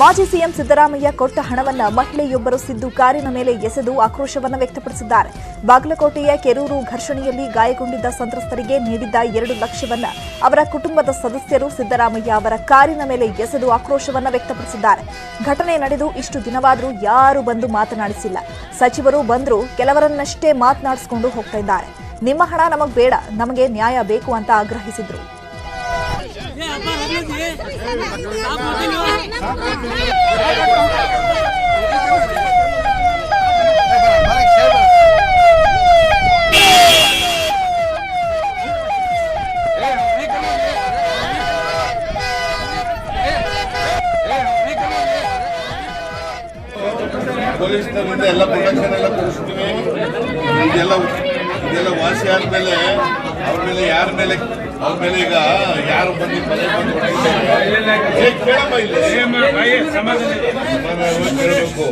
ಮಾಜಿ ಸಿಎಂ ಸಿದ್ದರಾಮಯ್ಯ ಕೊಟ್ಟ ಹಣವನ್ನ ಮಹಿಳೆಯೊಬ್ಬರು ಸಿದ್ದು ಕಾರಿನ ಮೇಲೆ ಎಸೆದು ಆಕ್ರೋಶವನ್ನ ವ್ಯಕ್ತಪಡಿಸಿದ್ದಾರೆ. ಬಾಗಲಕೋಟೆಯ ಕೆರೂರು ಘರ್ಷಣೆಯಲ್ಲಿ ಗಾಯಗೊಂಡಿದ್ದ ಸಂತ್ರಸ್ತರಿಗೆ ನೀಡಿದ್ದ ಎರಡು ಲಕ್ಷವನ್ನ ಅವರ ಕುಟುಂಬದ ಸದಸ್ಯರು ಸಿದ್ದರಾಮಯ್ಯ ಅವರ ಕಾರಿನ ಮೇಲೆ ಎಸೆದು ಆಕ್ರೋಶವನ್ನ ವ್ಯಕ್ತಪಡಿಸಿದ್ದಾರೆ. ಘಟನೆ ನಡೆದು ಇಷ್ಟು ದಿನವಾದರೂ ಯಾರು ಬಂದು ಮಾತನಾಡಿಸಿಲ್ಲ. ಸಚಿವರು ಬಂದರೂ ಕೆಲವರನ್ನಷ್ಟೇ ಮಾತನಾಡಿಸಿಕೊಂಡು ಹೋಗ್ತಾ ಇದ್ದಾರೆ. ನಿಮ್ಮ ಹಣ ನಮಗೆ ಬೇಡ, ನಮಗೆ ನ್ಯಾಯ ಬೇಕು ಅಂತ ಆಗ್ರಹಿಸಿದ್ರು. ಪೊಲೀಸ್ನವರಿಂದ ಎಲ್ಲ ಪ್ರೊಟೆಕ್ಷನ್ ಎಲ್ಲ ಕೊಡಿಸ್ತೀವಿ ಇದೆಲ್ಲ ಇದೆಲ್ಲ ವಾಸಿ ಆದ್ಮೇಲೆ ಅವ್ರ ಮೇಲೆ ಯಾರ ಮೇಲೆ ಅವ್ರ ಮೇಲೆ ಈಗ ಯಾರು ಬಂದು ಮನೆ ಬಂದು ಕೇಳಮ್ಮ ಇಲ್ಲಿ. ಕೇಳಬೇಕು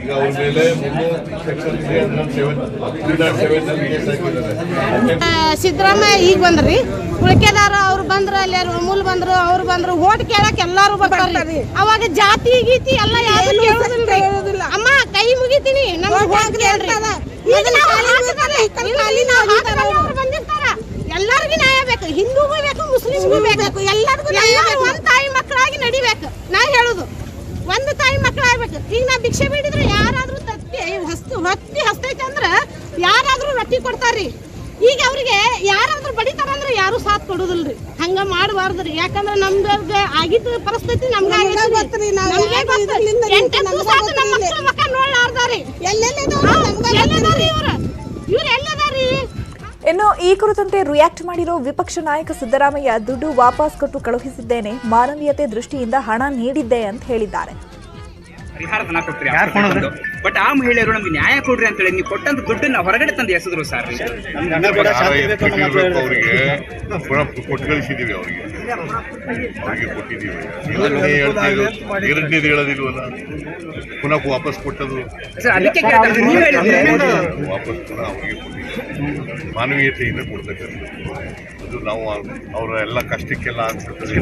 ಈಗ ಅವ್ರ ಮೇಲೆ ಮುನ್ನೂರು section three hundred seven three not seven ಅಲ್ಲಿ ಕೇಸ್ ಹಾಕಿದ್ದಾರೆ. ಆ, ಸಿದ್ದರಾಮಯ್ಯ ಈಗ ಬಂದ್ರಿ? ಉಳಿಕೆದಾರ ಅವ್ರು ಬಂದ್ರು ಅಲ್ಲಿ ಮೂಲ ಬಂದ್ರು ಅವ್ರು ಬಂದ್ರು ಓಟ್ ಕೇಳಕ್ ಎಲ್ಲಾರು ಬರ್ತಾರ್ರಿ ಅವಾಗ ಜಾತಿ ಗೀತಿ ಎಲ್ಲ ಯಾರು ಕೇಳೋದಿಲ್ರಿ. ಅಮ್ಮ ಕೈ ಮುಗಿತೀನಿ. ನಮ್ಗೆ ಹೋಗ್ರಿ ಈಗ ನಾವು ಹಾಕಿದಾರೆ, ಇಲ್ಲಿ ನಾವು ಹಾಕಿದಾರೆ ಅವ್ರು ಬಂದಿರ್ತಾರ ಎಲ್ಲರಿಗೂ ನ್ಯಾಯ ಬೇಕು ಹಿಂದೂಗೂ ಬೇಕು ಮುಸ್ಲಿಮ್ಗೂ ಬೇಕು ಎಲ್ಲರಿಗೂ ಎಲ್ಲರೂ ಒಂದ್ ತಾಯಿ ಮಕ್ಕಳಾಗಿ ನಡಿಬೇಕು. ನಾ ಹೇಳುದು ಒಂದು ತಾಯಿ ಮಕ್ಕಳಾಗ್ಬೇಕು. ಈಗ ನಾ ಭಿಕ್ಷೆ ಬೇಡಿದ್ರೆ ಯಾರಾದ್ರೂ ತತ್ತಿ ಹಸ್ತು ಹೊತ್ತಿ ಹಸ್ತೈತೆ ಅಂದ್ರೆ ಯಾರಾದ್ರೂ ರೊಟ್ಟಿ ಕೊಡ್ತಾರ್ರಿ. ಈಗ ಅವ್ರಿಗೆ ಯಾರಾದ್ರೂ ಬಡಿತಾರಂದ್ರೆ ಯಾರು ಸಾಥ್ ಕೊಡುದಿಲ್ರಿ. ಹಂಗ ಮಾಡಬಾರ್ದ್ರಿ. ಯಾಕಂದ್ರ ನಮ್ದಾಗ ಆಗಿದ್ದ ಪರಿಸ್ಥಿತಿ ನಮ್ಗ ನಮ್ಮ ಮಕ್ಳ ಮಕ್ಕ ನೋಡ್ಲಾರ್ದಾರಿ ಎಲ್ಲದಾರಿ ಇವ್ರು? ಇನ್ನು ಈ ಕುರಿತಂತೆ ರಿಯಾಕ್ಟ್ ಮಾಡಿರೋ ವಿಪಕ್ಷ ನಾಯಕ ಸಿದ್ದರಾಮಯ್ಯ ದುಡ್ಡು ವಾಪಸ್ ಕೊಟ್ಟು ಕಳುಹಿಸಿದ್ದೇನೆ, ಮಾನವೀಯತೆ ದೃಷ್ಟಿಯಿಂದ ಹಣ ನೀಡಿದ್ದೆ ಅಂತ ಹೇಳಿದ್ದಾರೆ. ಪರಿಹಾರ ಧನ ಕೊಟ್ರಿ ಬಟ್ ಆ ಮಹಿಳೆಯರು ನಮ್ಗೆ ನ್ಯಾಯ ಕೊಡ್ರಿ ಅಂತ ಹೇಳಿ ನೀವು ಕೊಟ್ಟಂತ ದುಡ್ಡನ್ನ ಹೊರಗಡೆ ತಂದು ಎಸೆದ್ರು ಸರ್. ಅವರಿಗೆ ಪುನಃ ಕೊಟ್ಟು ಕಳಿಸಿದೀವಿ ಅವರಿಗೆ. ಅವರಿಗೆ ಕೊಟ್ಟಿದ್ದೀವಿ ಎರಡನೇ ಹೇಳ್ತಿದ್ರು ಎರಡನೇದು ಹೇಳೋದಿಲ್ವಲ್ಲ? ಪುನಃ ವಾಪಸ್ ಕೊಟ್ಟದು ಸರ್ ಅದಕ್ಕೆ ಕೇಳ್ತಾ ಇದ್ದೀನಿ. ನೀವ್ ಹೇಳಿದ್ರೆ. ವಾಪಸ್ ಪುನಃ ಅವರಿಗೆ ಕೊಟ್ಟಿದ್ದೀವಿ. ಮಾನವೀಯತೆಯಿಂದ ಕೊಡ್ತಕ್ಕಂಥದ್ದು. ಅದು ನಾವು ಅವರ ಎಲ್ಲ ಕಷ್ಟಕ್ಕೆಲ್ಲ ಅನ್ಸುತ್ತದೆ